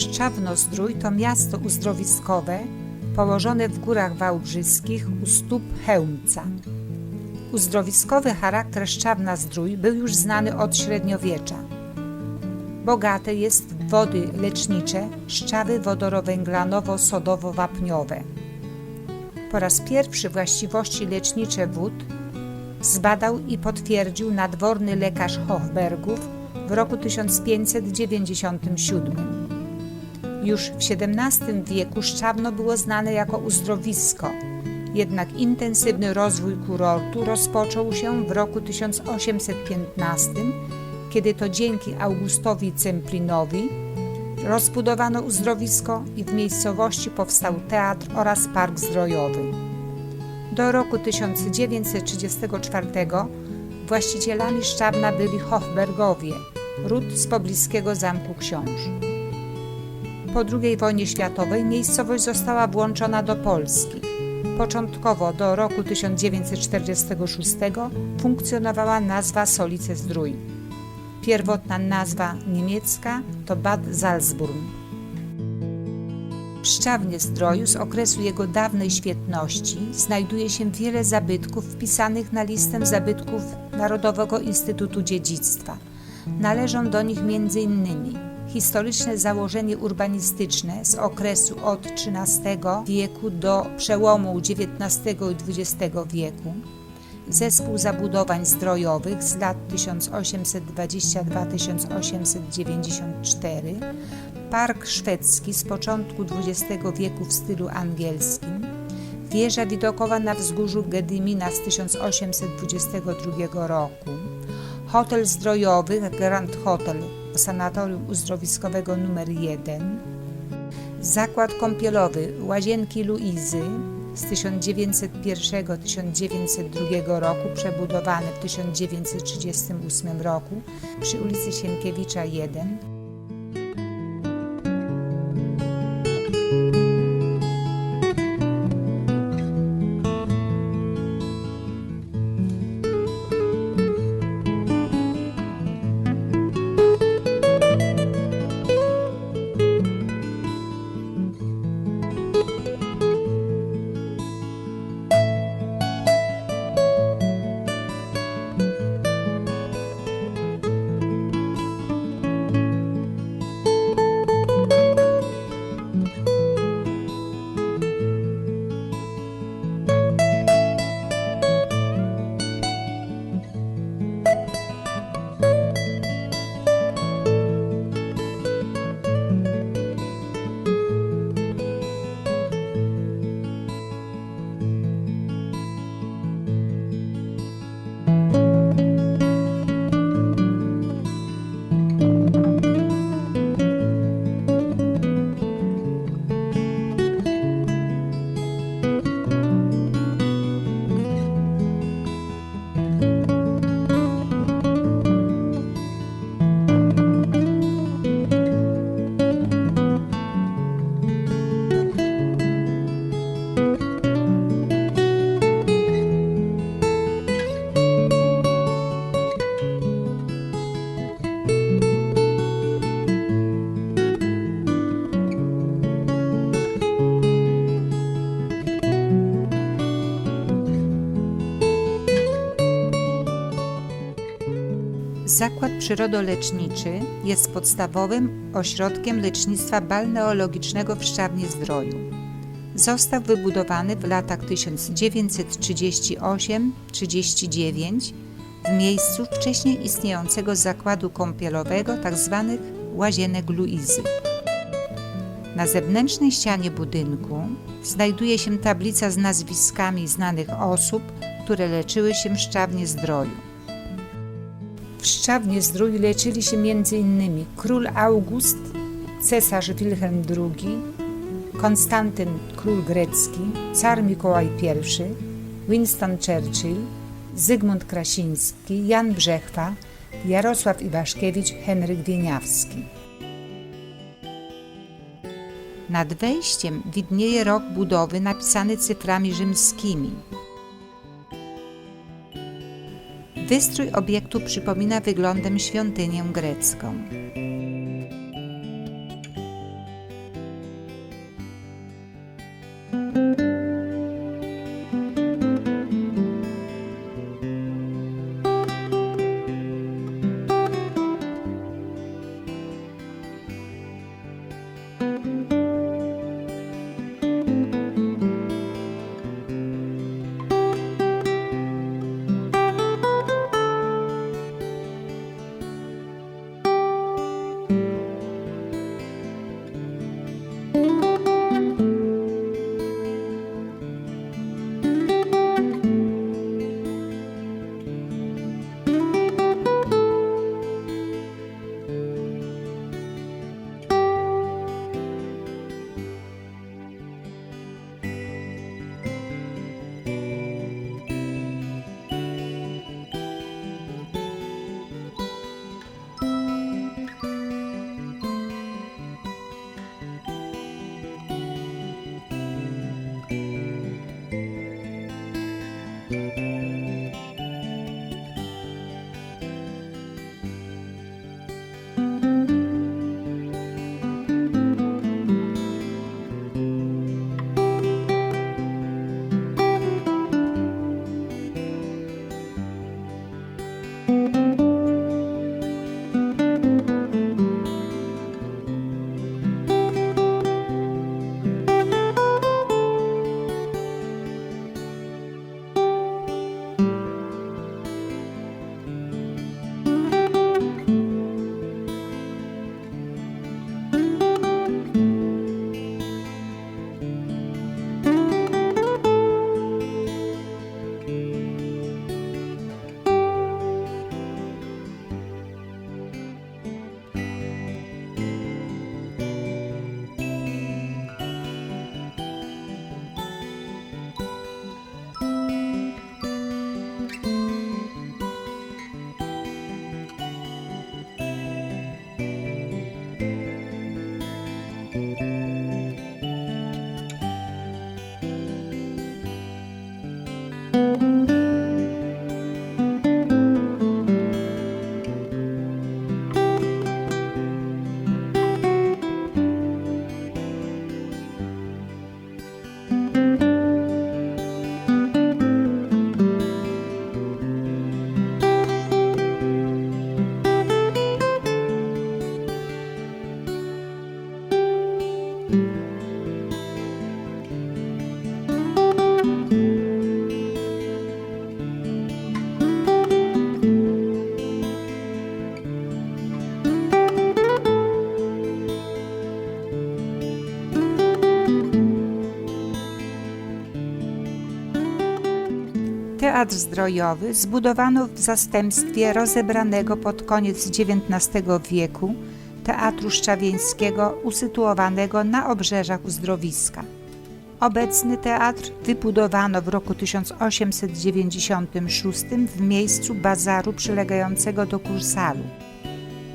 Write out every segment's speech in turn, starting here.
Szczawnozdrój to miasto uzdrowiskowe położone w górach wałbrzyskich u stóp Chełmca. Uzdrowiskowy charakter Szczawna-Zdrój był już znany od średniowiecza. Bogate jest w wody lecznicze, szczawy wodorowęglanowo-sodowo-wapniowe. Po raz pierwszy właściwości lecznicze wód zbadał i potwierdził nadworny lekarz Hochbergów w roku 1597. Już w XVII wieku Szczawno było znane jako uzdrowisko, jednak intensywny rozwój kurortu rozpoczął się w roku 1815, kiedy to dzięki Augustowi Cemplinowi rozbudowano uzdrowisko i w miejscowości powstał teatr oraz park zdrojowy. Do roku 1934 właścicielami Szczawna byli Hochbergowie, ród z pobliskiego Zamku Książ. Po II wojnie światowej miejscowość została włączona do Polski. Początkowo do roku 1946 funkcjonowała nazwa Solice Zdrój. Pierwotna nazwa niemiecka to Bad Salzburg. W Szczawnie Zdroju z okresu jego dawnej świetności znajduje się wiele zabytków wpisanych na listę zabytków Narodowego Instytutu Dziedzictwa. Należą do nich m.in. historyczne założenie urbanistyczne z okresu od XIII wieku do przełomu XIX i XX wieku, zespół zabudowań zdrojowych z lat 1822-1894, park szwedzki z początku XX wieku w stylu angielskim, wieża widokowa na wzgórzu Gedymina z 1822 roku, hotel zdrojowy Grand Hotel Sanatorium Uzdrowiskowego nr 1, zakład kąpielowy Łazienki Luizy z 1901-1902 roku, przebudowany w 1938 roku przy ulicy Sienkiewicza 1, Zakład Przyrodoleczniczy jest podstawowym ośrodkiem lecznictwa balneologicznego w Szczawnie Zdroju. Został wybudowany w latach 1938-39 w miejscu wcześniej istniejącego zakładu kąpielowego tzw. łazienek Luizy. Na zewnętrznej ścianie budynku znajduje się tablica z nazwiskami znanych osób, które leczyły się w Szczawnie Zdroju. W Szczawnie Zdrój leczyli się m.in. król August, cesarz Wilhelm II, Konstantyn król grecki, car Mikołaj I, Winston Churchill, Zygmunt Krasiński, Jan Brzechwa, Jarosław Iwaszkiewicz, Henryk Wieniawski. Nad wejściem widnieje rok budowy napisany cyframi rzymskimi. Wystrój obiektu przypomina wyglądem świątynię grecką. Teatr Zdrojowy zbudowano w zastępstwie rozebranego pod koniec XIX wieku Teatru Szczawieńskiego usytuowanego na obrzeżach uzdrowiska. Obecny teatr wybudowano w roku 1896 w miejscu bazaru przylegającego do kursalu.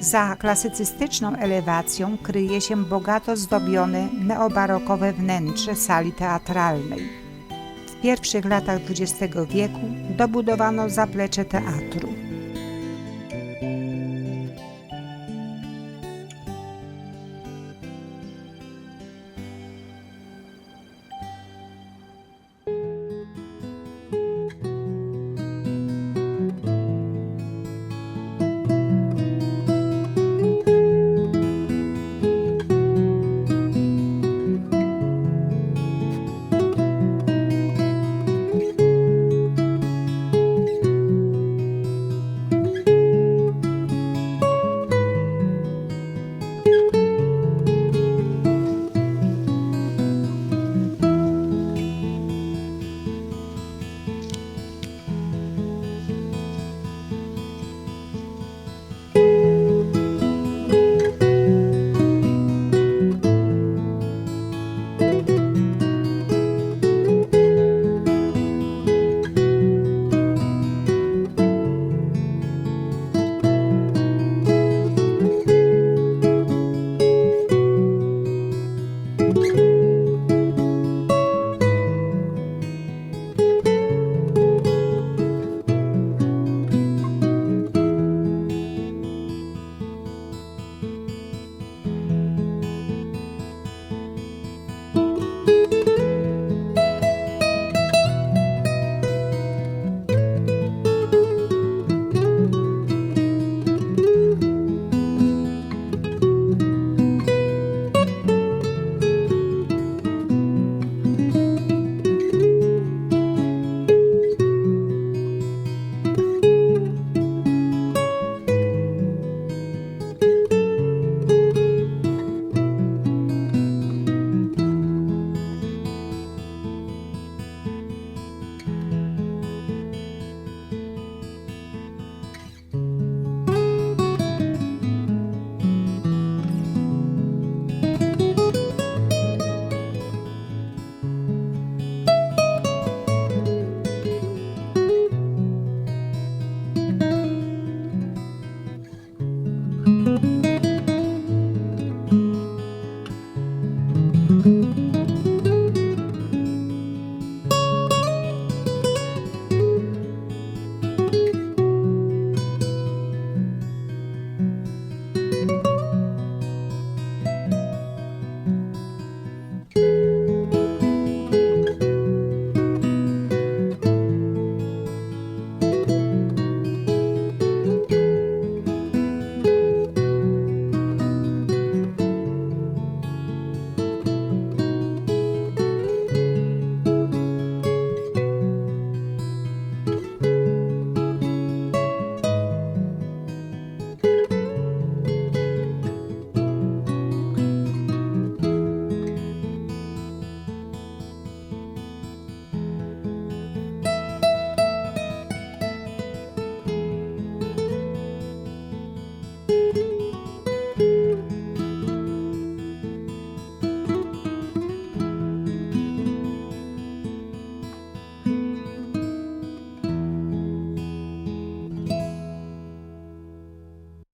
Za klasycystyczną elewacją kryje się bogato zdobione neobarokowe wnętrze sali teatralnej. Pierwszych latach XX wieku dobudowano zaplecze teatru.